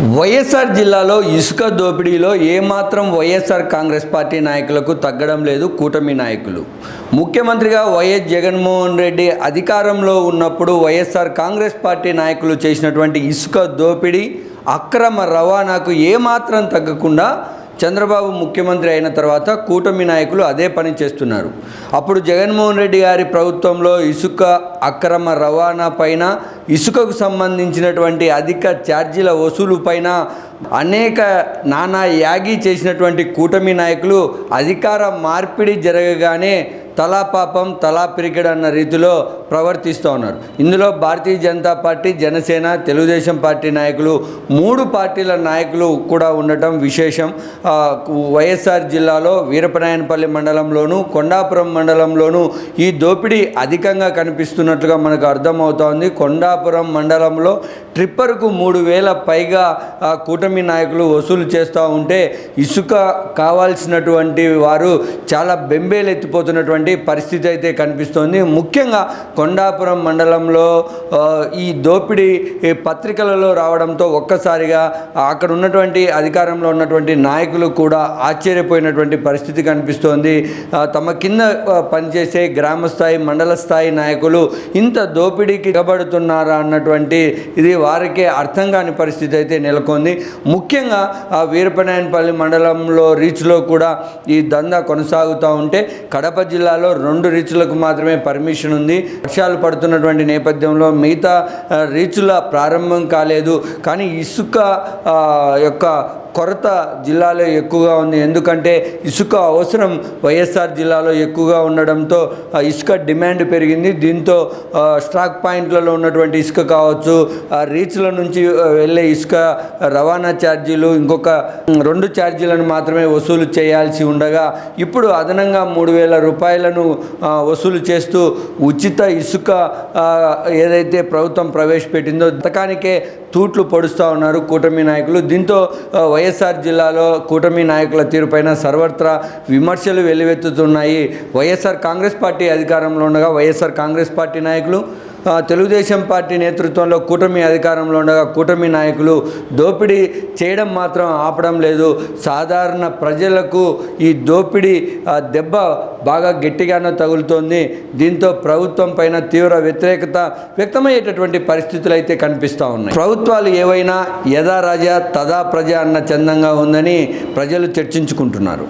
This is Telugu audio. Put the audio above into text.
వైఎస్ఆర్ జిల్లాలో ఇసుక దోపిడీలో ఏమాత్రం వైఎస్ఆర్ కాంగ్రెస్ పార్టీ నాయకులకు తగ్గడం లేదు కూటమి నాయకులు. ముఖ్యమంత్రిగా వైఎస్ జగన్మోహన్ రెడ్డి అధికారంలో ఉన్నప్పుడు వైఎస్ఆర్ కాంగ్రెస్ పార్టీ నాయకులు చేసినటువంటి ఇసుక దోపిడీ అక్రమ రవాణాకు ఏమాత్రం తగ్గకుండా చంద్రబాబు ముఖ్యమంత్రి అయిన తర్వాత కూటమి నాయకులు అదే పని చేస్తున్నారు. అప్పుడు జగన్మోహన్ రెడ్డి గారి ప్రభుత్వంలో ఇసుక అక్రమ రవాణా పైన ఇసుకకు సంబంధించినటువంటి అధిక ఛార్జీల వసూలు పైన అనేక నానా యాగి చేసినటువంటి కూటమి నాయకులు అధికార మార్పిడి జరగగానే తలా పాపం తలా పిరికెడ్ అన్న రీతిలో ప్రవర్తిస్తూ ఉన్నారు. ఇందులో భారతీయ జనతా పార్టీ జనసేన తెలుగుదేశం పార్టీ నాయకులు మూడు పార్టీల నాయకులు కూడా ఉండటం విశేషం. వైఎస్ఆర్ జిల్లాలో వీరపనాయనపల్లి మండలంలోను కొండాపురం మండలంలోను ఈ దోపిడీ అధికంగా కనిపిస్తున్నట్లుగా మనకు అర్థమవుతోంది. కొండాపురం మండలంలో ట్రిప్పర్కు మూడు వేల పైగా కూటమి నాయకులు వసూలు చేస్తూ ఉంటే ఇసుక కావాల్సినటువంటి వారు చాలా బెంబేలు ఎత్తిపోతున్నటువంటి ఉన్నటువంటి పరిస్థితి అయితే కనిపిస్తోంది. ముఖ్యంగా కొండాపురం మండలంలో ఈ దోపిడీ ఈ పత్రికలలో రావడంతో ఒక్కసారిగా అక్కడ ఉన్నటువంటి అధికారంలో ఉన్నటువంటి నాయకులు కూడా ఆశ్చర్యపోయినటువంటి పరిస్థితి కనిపిస్తోంది. తమ కింద పనిచేసే గ్రామ స్థాయి మండల స్థాయి నాయకులు ఇంత దోపిడీకి ఇవ్వబడుతున్నారా అన్నటువంటి ఇది వారికే అర్థం కాని పరిస్థితి అయితే నెలకొంది. ముఖ్యంగా ఆ వీరపనాయనపల్లి మండలంలో రీచ్లో కూడా ఈ దందా కొనసాగుతూ ఉంటే కడప జిల్లా జిల్లాలో రెండు రీచ్లకు మాత్రమే పర్మిషన్ ఉంది. వర్షాలు పడుతున్నటువంటి నేపథ్యంలో మిగతా రీచ్ల ప్రారంభం కాలేదు. కానీ ఇసుక యొక్క కొరత జిల్లాలో ఎక్కువగా ఉంది. ఎందుకంటే ఇసుక అవసరం వైఎస్ఆర్ జిల్లాలో ఎక్కువగా ఉండడంతో ఆ ఇసుక డిమాండ్ పెరిగింది. దీంతో స్టాక్ పాయింట్లలో ఉన్నటువంటి ఇసుక కావచ్చు ఆ రీచ్ల నుంచి వెళ్ళే ఇసుక రవాణా ఛార్జీలు ఇంకొక రెండు ఛార్జీలను మాత్రమే వసూలు చేయాల్సి ఉండగా ఇప్పుడు అదనంగా మూడు వేల రూపాయలు రూపాయలను వసూలు చేస్తూ ఉచిత ఇసుక ఏదైతే ప్రభుత్వం ప్రవేశపెట్టిందో పథకానికే తూట్లు పొడుస్తూ ఉన్నారు కూటమి నాయకులు. దీంతో వైఎస్ఆర్ జిల్లాలో కూటమి నాయకుల తీరుపైన సర్వత్రా విమర్శలు వెల్లువెత్తుతున్నాయి. వైఎస్ఆర్ కాంగ్రెస్ పార్టీ అధికారంలో ఉండగా వైఎస్ఆర్ కాంగ్రెస్ పార్టీ నాయకులు తెలుగుదేశం పార్టీ నేతృత్వంలో కూటమి అధికారంలో ఉండగా కూటమి నాయకులు దోపిడీ చేయడం మాత్రం ఆపడం లేదు. సాధారణ ప్రజలకు ఈ దోపిడీ దెబ్బ బాగా గట్టిగానే తగులుతోంది. దీంతో ప్రభుత్వం పైన తీవ్ర వ్యతిరేకత వ్యక్తమయ్యేటటువంటి పరిస్థితులు అయితే కనిపిస్తూ ఉన్నాయి. ప్రభుత్వాలు ఏవైనా యథా రాజా తదా ప్రజ అన్న చందంగా ఉందని ప్రజలు చర్చించుకుంటున్నారు.